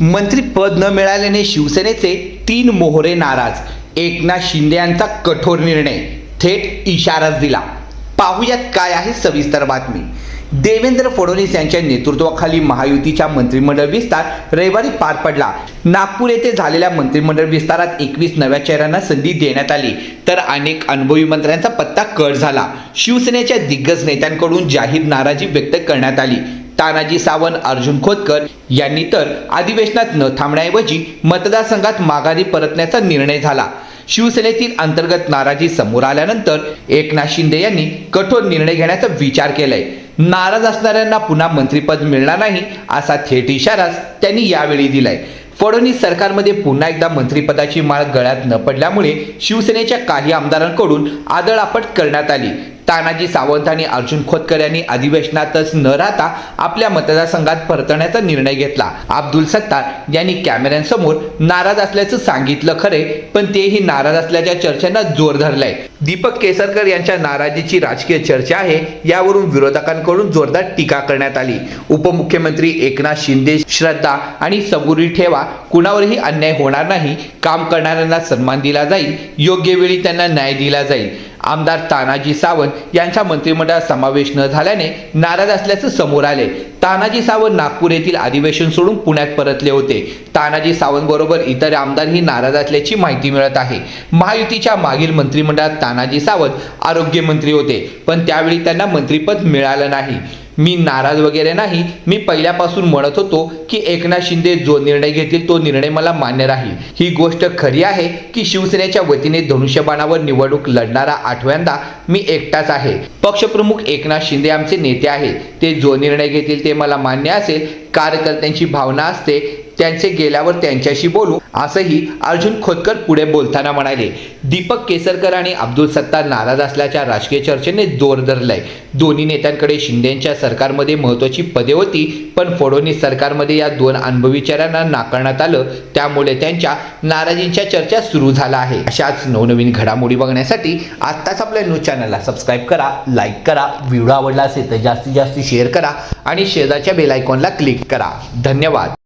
मंत्रीपद न मिळाल्याने शिवसेनेचे तीन मोहरे नाराज. एकनाथ शिंदे यांचा कठोर निर्णय. थेट इशाराच दिला. पाहूयात काय आहे सविस्तर बातमी. देवेंद्र फडणवीस यांच्या नेतृत्वाखाली महायुतीच्या मंत्रिमंडळ विस्तार रविवारी पार पडला. नागपूर येथे झालेल्या मंत्रिमंडळ विस्तारात एकवीस नव्या चेहऱ्यांना संधी देण्यात आली. तर अनेक अनुभवी मंत्र्यांचा पत्ता कट झाला. शिवसेनेच्या दिग्गज नेत्यांकडून जाहीर नाराजी व्यक्त करण्यात आली. तानाजी सावंत अर्जुन खोतकर यांनी तर अधिवेशनात न थांबण्याऐवजी मतदारसंघात माघारी परतण्याचा निर्णय झाला. शिवसेनेतील अंतर्गत नाराजी समोर आल्यानंतर एकनाथ शिंदे यांनी कठोर निर्णय घेण्याचा विचार केलाय. नाराज असणाऱ्यांना पुन्हा मंत्रिपद मिळणार नाही असा थेट इशाराच त्यांनी यावेळी दिलाय. फडणवीस सरकारमध्ये पुन्हा एकदा मंत्रिपदाची माळ गळ्यात न पडल्यामुळे शिवसेनेच्या काही आमदारांकडून आदळआपट करण्यात आली. तानाजी सावंत आणि अर्जुन खोतकर यांनी अधिवेशनातच न राहता आपल्या मतदारसंघात परतण्याचा निर्णय घेतला. अब्दुल सत्तार यांनी कॅमेऱ्यांसमोर नाराज असल्याचं सांगितलं खरे पण तेही नाराज असल्याच्या चर्चांना जोर धरलाय. दीपक केसरकर यांच्या नाराजीची राजकीय चर्चा आहे यावरून विरोधकांकडून जोरदार टीका करण्यात आली. उपमुख्यमंत्री एकनाथ शिंदे श्रद्धा आणि सबुरी ठेवा कुणावरही अन्याय होणार नाही काम करणाऱ्यांना सन्मान दिला जाईल योग्य वेळी त्यांना न्याय दिला जाईल. आमदार तानाजी सावंत यांच्या मंत्रिमंडळात समावेश न झाल्याने नाराज असल्याचं समोर आले. तानाजी सावंत नागपूर येथील अधिवेशन सोडून पुण्यात परतले होते. तानाजी सावंत बरोबर इतर आमदारही नाराज असल्याची माहिती मिळत आहे. महायुतीच्या मागील मंत्रिमंडळात तानाजी सावंत आरोग्यमंत्री होते पण त्यावेळी त्यांना मंत्रिपद मिळालं नाही. मी नाराज वगैरे नाही मी पहिल्यापासून म्हणत होतो की एकनाथ शिंदे जो निर्णय घेतील तो निर्णय मला मान्य राहील. ही गोष्ट खरी आहे की शिवसेनेच्या वतीने धनुष्यबाणावर निवडणूक लढणारा आठव्यांदा मी एकटाच आहे. पक्षप्रमुख एकनाथ शिंदे आमचे नेते आहेत. ते जो निर्णय घेतील ते मला मान्य असेल कार्यकर्त्यांची भावना असते त्यांचे गेल्यावर त्यांच्याशी बोलू असंही अर्जुन खोतकर पुढे बोलताना म्हणाले. दीपक केसरकर आणि अब्दुल सत्तार नाराज असल्याच्या राजकीय चर्चेने जोर धरलाय. दोन्ही नेत्यांकडे शिंदेच्या सरकारमध्ये महत्वाची पदे होती पण फडणवीस सरकारमध्ये या दोन अनुभवी चेहऱ्यांना नाकारण्यात आलं त्यामुळे त्यांच्या नाराजींच्या चर्चा सुरू झाला आहे. अशाच नवनवीन घडामोडी बघण्यासाठी आत्ताच आपल्या न्यूज चॅनलला सबस्क्राईब करा लाईक करा व्हिडिओ आवडला असेल तर जास्तीत जास्त शेअर करा आणि शेजारच्या बेल आयकॉनला क्लिक करा. धन्यवाद.